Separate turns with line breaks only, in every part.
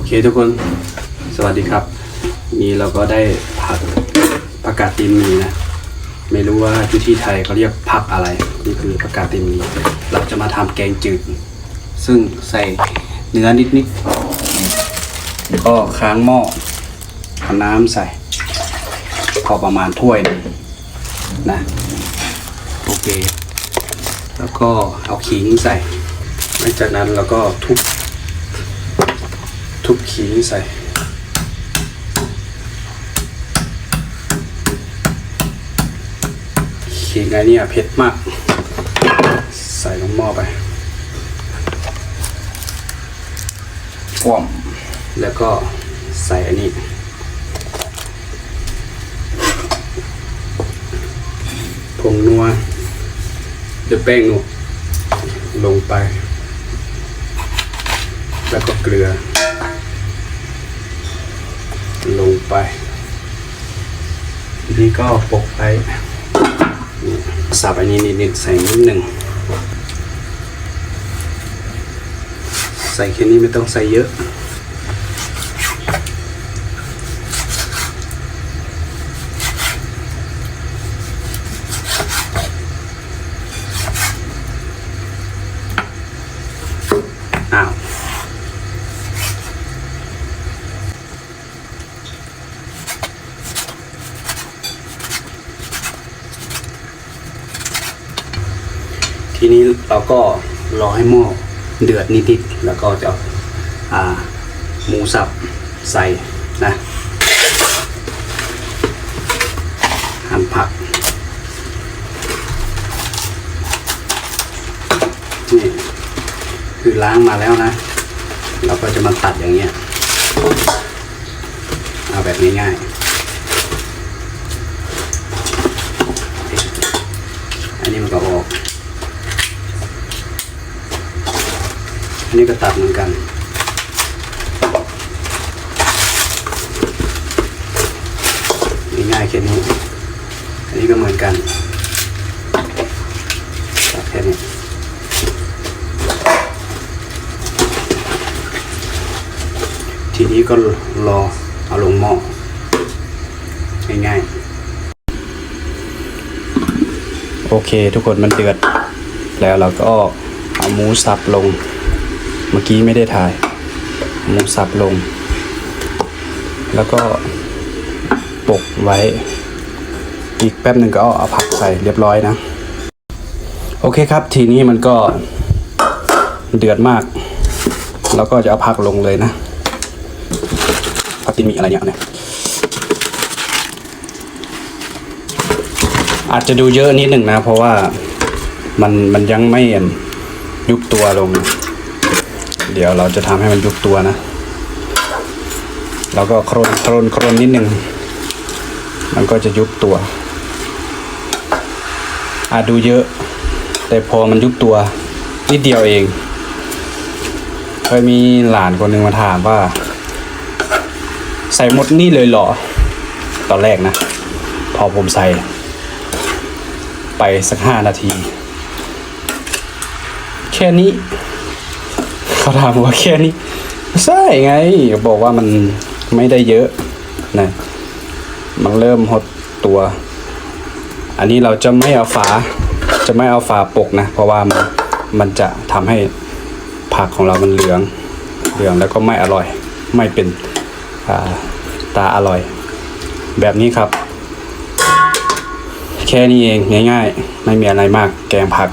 อเคทุกคนสวัสดีครับ นี่เราก็ได้ผักผักกาดตีนหมีนะ ไม่รู้ว่าอยู่ที่ไทยเขาเรียกผักอะไร นี่คือผักกาดตีนหมีเราจะมาทำแกงจืด ซึ่งใส่เนื้อนิดๆก็ค้างหม้อเอาน้ำใส่ พอประมาณถ้วยหนึงนะโอเค แล้วก็เอาขิงใส่หลังจากนั้นเราก็ทุบ ทุบขิงใส่ขิงไอ้เนี่ยเผ็ดมาก ใส่ลงหม้อไปฟ่อมแล้วก็ใส่อันนี้ผงนัวหรือแป้งนัวลงไป แล้วก็เกลือ ลงไปทีนี้ก็ปกไปสับอันนี้นิดๆใส่นิดหนึ่งใส่แค่นี้ไม่ต้องใส่เยอะ ทีนี้เราก็รอให้หม้อเดือดนิดๆแล้วก็จะเอาอ่าหมูสับใส่นะหั่นผักนี่คือล้างมาแล้วนะ เราก็จะมาตัดอย่างเงี้ยเอาแบบง่ายๆ อันนี้มันก็ออก อันนี้ก็ตัดเหมือนกัน ง่ายแค่นี้ อันนี้ก็เหมือนกันตัดแค่นี้ทีนี้ก็รอเอาลงหม้อง่ายๆ โอเคทุกคนมันเดือด แล้วเราก็เอาหมูสับลง เมื่อกี้ไม่ได้ถ่าย หมูสับลง แล้วก็ปกไว้ อีกแป๊บหนึ่งก็เอาผักใส่เรียบร้อยนะ โอเคครับ ทีนี้มันก็เดือดมาก แล้วก็จะเอาผักลงเลยนะผักตินมีอะไรเนี่ยเนี่ยอาจจะดูเยอะนิดหนึ่งนะ เพราะว่ามันมันยังไม่ยุบตัวลง เดี๋ยวเราจะทำให้มันยุบตัวนะเราก็โครนโครนโครนนิดนึง มันก็จะยุบตัวอาจดูเยอะ แต่พอมันยุบตัวนิดเดียวเอง เคยมีหลานคนหนึ่งมาถามว่า ใส่หมดนี่เลยเหรอ ตอนแรกนะ พอผมใส่ ไปสักห้านาที แค่นี้าถามว่าแค่นี้ใช่ไง บอกว่ามันไม่ได้เยอะนะมันเริ่มหดตัว อันนี้เราจะไม่เอาฝา จะไม่เอาฝาปกนะ เพราะว่ามันมันจะทำให้ผักของเรามันเหลือง เหลืองแล้วก็ไม่อร่อย ไม่เป็นาตาอร่อย แบบนี้ครับ แค่นี้เองง่าย ๆ ไม่มีอะไรมากแกงผัก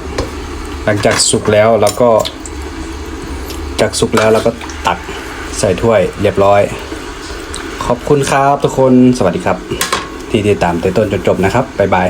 หลังจากสุกแล้วเราก็ จากสุกแล้วเราก็ตักใส่ถ้วยเรียบร้อย ขอบคุณครับทุกคนสวัสดีครับ ที่ติดตามแต่ต้นจนจบนะครับบ๊ายบาย